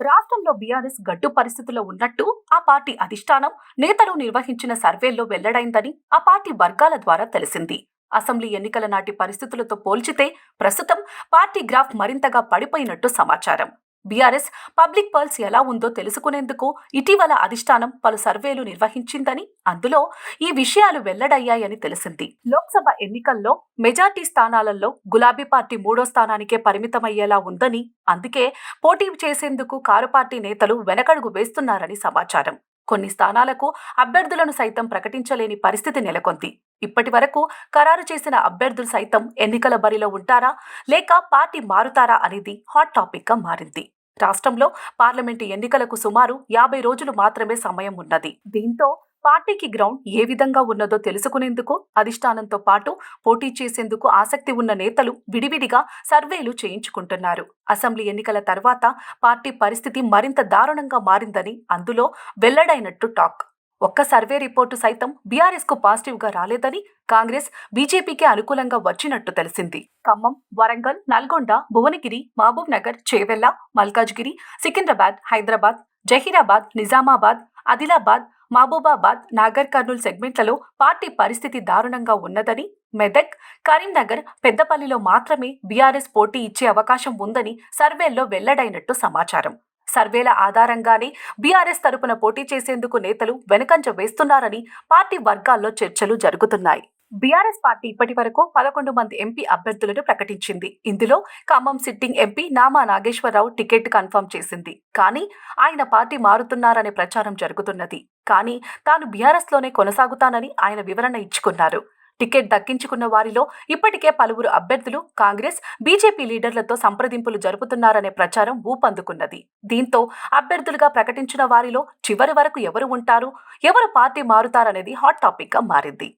రాష్ట్రంలో బీఆర్ఎస్ గడ్డు పరిస్థితుల్లో ఉన్నట్టు ఆ పార్టీ అధిష్టానం నేతలు నిర్వహించిన సర్వేల్లో వెల్లడైందని ఆ పార్టీ వర్గాల ద్వారా తెలిసింది. అసెంబ్లీ ఎన్నికల నాటి పరిస్థితులతో పోల్చితే ప్రస్తుతం పార్టీ గ్రాఫ్ మరింతగా పడిపోయినట్టు సమాచారం. బీఆర్ఎస్ పబ్లిక్ పల్స్ ఎలా ఉందో తెలుసుకునేందుకు ఇటీవల అధిష్టానం పలు సర్వేలు నిర్వహించిందని అందులో ఈ విషయాలు వెల్లడయ్యాయని తెలిసింది. లోక్సభ ఎన్నికల్లో మెజార్టీ స్థానాలలో గులాబీ పార్టీ మూడో స్థానానికే పరిమితమయ్యేలా ఉందని అందుకే పోటీ చేసేందుకు కారు పార్టీ నేతలు వెనకడుగు వేస్తున్నారని సమాచారం. కొన్ని స్థానాలకు అభ్యర్థులను సైతం ప్రకటించలేని పరిస్థితి నెలకొంది. ఇప్పటి వరకు ఖరారు చేసిన అభ్యర్థులు సైతం ఎన్నికల బరిలో ఉంటారా లేక పార్టీ మారుతారా అనేది హాట్ టాపిక్గా మారింది. రాష్ట్రంలో పార్లమెంటు ఎన్నికలకు సుమారు యాభై రోజులు మాత్రమే సమయం ఉన్నది. దీంతో పార్టీకి గ్రౌండ్ ఏ విధంగా ఉన్నదో తెలుసుకునేందుకు అధిష్టానంతో పాటు పోటీ చేసేందుకు ఆసక్తి ఉన్న నేతలు విడివిడిగా సర్వేలు చేయించుకుంటున్నారు. అసెంబ్లీ ఎన్నికల తర్వాత పార్టీ పరిస్థితి మరింత దారుణంగా మారిందని అందులో వెల్లడైనట్టు టాక్. ఒక్క సర్వే రిపోర్టు సైతం బీఆర్ఎస్కు పాజిటివ్గా రాలేదని కాంగ్రెస్ బీజేపీకి అనుకూలంగా వచ్చినట్టు తెలిసింది. ఖమ్మం వరంగల్ నల్గొండ భువనగిరి మహబూబ్ నగర్ చేవెళ్ళ మల్కాజ్గిరి సికింద్రాబాద్ హైదరాబాద్ జహీరాబాద్ నిజామాబాద్ ఆదిలాబాద్ మహబూబాబాద్ నాగర్ కర్నూల్ సెగ్మెంట్లలో పార్టీ పరిస్థితి దారుణంగా ఉన్నదని మెదక్ కరీంనగర్ పెద్దపల్లిలో మాత్రమే బీఆర్ఎస్ పోటీ ఇచ్చే అవకాశం ఉందని సర్వేల్లో వెల్లడైనట్టు సమాచారం. సర్వేల ఆధారంగానే బీఆర్ఎస్ తరపున పోటీ చేసేందుకు నేతలు వెనకంజ వేస్తున్నారని పార్టీ వర్గాల్లో చర్చలు జరుగుతున్నాయి. బీఆర్ఎస్ పార్టీ ఇప్పటి వరకు పదకొండు మంది ఎంపీ అభ్యర్థులను ప్రకటించింది. ఇందులో Khammam sitting MP Nama Nageswararao ticket confirm చేసింది. కానీ ఆయన పార్టీ మారుతున్నారనే ప్రచారం జరుగుతున్నది. కానీ తాను బీఆర్ఎస్లోనే కొనసాగుతానని ఆయన వివరణ ఇచ్చుకున్నారు. టికెట్ దక్కించుకున్న వారిలో ఇప్పటికే పలువురు అభ్యర్థులు కాంగ్రెస్ బీజేపీ లీడర్లతో సంప్రదింపులు జరుపుతున్నారనే ప్రచారం ఊపందుకున్నది. దీంతో అభ్యర్థులుగా ప్రకటించిన వారిలో చివరి వరకు ఎవరు ఉంటారు ఎవరు పార్టీ మారుతారనేది హాట్ టాపిక్గా మారింది.